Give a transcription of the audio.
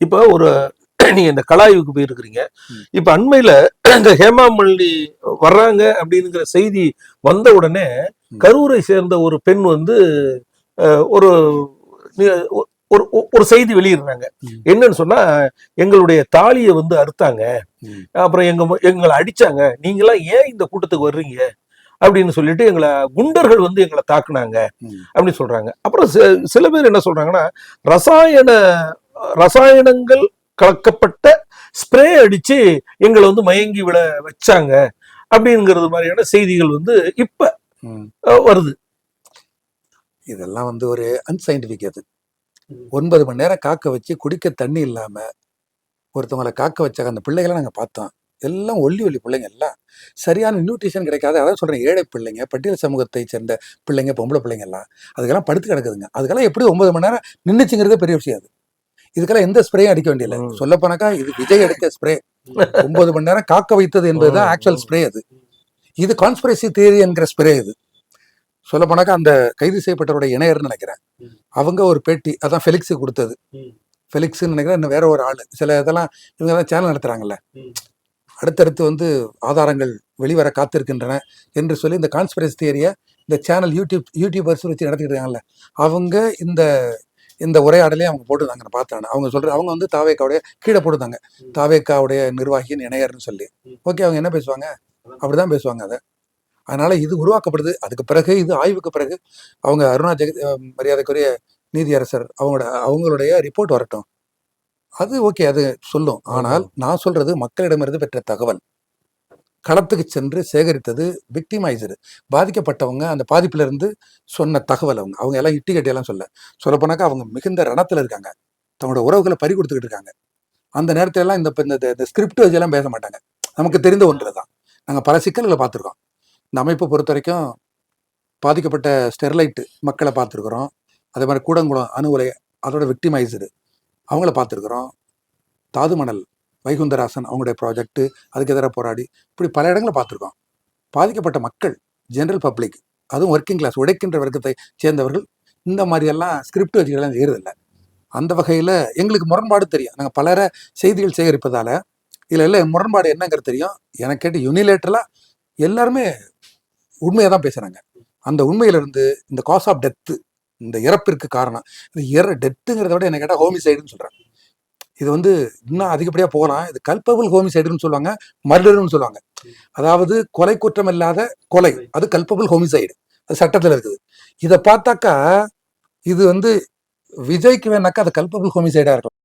இப்போ ஒரு நீங்க இந்த கலாய்வுக்கு போயிருக்கிறீங்க. இப்ப அண்மையில இந்த ஹேமா மாலினி வர்றாங்க அப்படிங்கிற செய்தி வந்த உடனே. கரூரை சேர்ந்த ஒரு பெண் வந்து ஒரு ஒரு ஒரு செய்தி வெளியிடுறாங்க. என்னன்னு சொன்னா எங்களுடைய தாலியை வந்து அறுத்தாங்க. அப்புறம் எங்க எங்களை அடிச்சாங்க நீங்களாம் ஏன் இந்த கூட்டத்துக்கு வர்றீங்க அப்படின்னு சொல்லிட்டு எங்களை குண்டர்கள் வந்து எங்களை தாக்குனாங்க. அப்படின்னு சொல்றாங்க அப்புறம் சில பேர் என்ன சொல்றாங்கன்னா ரசாயன ரசாயனங்கள் கலக்கப்பட்ட ஸ்ப்ரே அடிச்சு எங்களை வந்து மயங்கி விட வச்சாங்க அப்படிங்கிறது மாதிரியான செய்திகள் வந்து இப்ப வருது. இதெல்லாம் வந்து ஒரு அன்சைன்டிபிக் அது. ஒன்பது மணி நேரம் காக்க வச்சு குடிக்க தண்ணி இல்லாம ஒருத்தவங்களை காக்க வச்சாங்க. அந்த பிள்ளைகளை நாங்க பார்த்தோம். எல்லாம் ஒல்லி ஒல்லி பிள்ளைங்க எல்லாம். சரியான நியூட்ரிஷன் கிடைக்காது அதான் சொல்றேன் ஏழை பிள்ளைங்க பட்டியல் சமூகத்தை சேர்ந்த பிள்ளைங்க பொம்பளை பிள்ளைங்க எல்லாம். அதுக்கெல்லாம் படுத்து கிடக்குதுங்க. அதுக்கெல்லாம் எப்படி ஒன்பது மணி நேரம் நின்னுச்சுங்கிறதே பெரிய விஷயம் அது. இதுக்கெல்லாம் எந்த ஸ்ப்ரேயும் அடிக்க வேண்டியதில்லை. சொல்ல போனாக்கா இது விஜய் அடித்த ஸ்ப்ரே ஒன்பது மணி நேரம் காக்க வைத்தது என்பதுதான் ஆக்சுவல். ஸ்ப்ரே அது இது கான்ஸ்பிரசி தியரி என்கிற ஸ்ப்ரே இது சொல்ல போனாக்கா அந்த கைது செய்யப்பட்டவருடைய இணையர்னு நினைக்கிறேன். அவங்க ஒரு பேட்டி அதான் ஃபெலிக்ஸு கொடுத்தது ம். ஃபெலிக்ஸ்னு நினைக்கிறேன் இன்னும் வேற ஒரு ஆள் சில இதெல்லாம் இவங்க தான் சேனல் நடத்துறாங்கல்ல. அடுத்தடுத்து வந்து ஆதாரங்கள் வெளிவர காத்திருக்கின்றன என்று சொல்லி இந்த கான்ஸ்பிரசி தியரியை இந்த சேனல் யூடியூப் யூடியூபர்ஸ் வச்சு நடத்திட்டு இருக்காங்கல்ல அவங்க இந்த இந்த உரையாடலே அவங்க போட்டுருந்தாங்க நான் பார்த்தேன். அவங்க சொல்ற அவங்க வந்து தாவேக்காவுடைய கீழே போட்டுருந்தாங்க. தாவேக்காவுடைய நிர்வாகியின் இணையர்னு சொல்லி. ஓகே அவங்க என்ன பேசுவாங்க? அப்படிதான் பேசுவாங்க அதை. அதனால இது உருவாக்கப்படுது. அதுக்கு பிறகு இது ஆய்வுக்கு பிறகு அவங்க அருணா ஜெகத் மரியாதைக்குரிய நீதியரசர் அவங்களோட அவங்களுடைய ரிப்போர்ட் வரட்டும். அது ஓகே அது சொல்லும். ஆனால் நான் சொல்றது மக்களிடமிருந்து பெற்ற தகவல். களத்துக்கு சென்று சேகரித்தது விக்டிமைசரு பாதிக்கப்பட்டவங்க அந்த பாதிப்பிலிருந்து சொன்ன தகவல் அவங்க. அவங்க எல்லாம் இட்டி கட்டியெல்லாம் சொல்ல. சொல்லப்போனாக்கா அவங்க மிகுந்த ரணத்தில் இருக்காங்க. தங்களோட உறவுகளை பறி கொடுத்துக்கிட்டு இருக்காங்க. அந்த நேரத்துல எல்லாம் இந்த இந்த- இந்த ஸ்கிரிப்ட் வச்செல்லாம் பேச மாட்டாங்க. நமக்கு தெரிந்த ஒன்று தான். நாங்கள் பல சிக்கல்களை பார்த்துருக்கோம். இந்த அமைப்பை பொறுத்த வரைக்கும் பாதிக்கப்பட்ட ஸ்டெர்லைட்டு மக்களை பார்த்துருக்குறோம். அதே மாதிரி கூடங்குளம் அணு உலை அதோட விக்டிமைசரு அவங்கள பார்த்துருக்குறோம். தாதுமணல் வைகுந்தராசன் அவங்களுடைய ப்ராஜெக்ட்டு அதுக்கு எதிராக போராடி இப்படி பல இடங்களை பார்த்துருக்கோம். பாதிக்கப்பட்ட மக்கள் ஜென்ரல் பப்ளிக் அதுவும் ஒர்க்கிங் கிளாஸ் உடைக்கின்ற வர்க்கத்தை சேர்ந்தவர்கள் இந்த மாதிரியெல்லாம் ஸ்கிரிப்ட் வச்சுக்கலாம் செய்யறதில்லை. அந்த வகையில் எங்களுக்கு முரண்பாடு தெரியும். நாங்கள் பலர செய்திகள் சேகரிப்பதால் இதில் எல்லாம் முரண்பாடு என்னங்கிறது தெரியும். எனக்கு கேட்டு யூனிலேட்டரலாக எல்லாருமே உண்மையை தான் பேசுகிறாங்க அந்த உண்மையிலிருந்து இந்த காஸ் ஆஃப் டெத்து இந்த இறப்பிற்கு காரணம். இந்த இற டெத்துங்கிறத விட என்ன கேட்டால் ஹோமிசைடுன்னு சொல்கிறேன் இது வந்து இன்னும் அதிகப்படியாக போகலாம் இது கல்பபிள் ஹோமிசைடுன்னு சொல்லுவாங்க மர்டர்னு சொல்லுவாங்க. அதாவது கொலை குற்றம் இல்லாத கொலை. அது கல்பபிள் ஹோமிசைடு அது சட்டத்தில் இருக்குது. இதை பார்த்தாக்கா இது வந்து விஜய்க்கு வேணாக்கா அது கல்பபிள் ஹோமிசைடாக இருக்கும்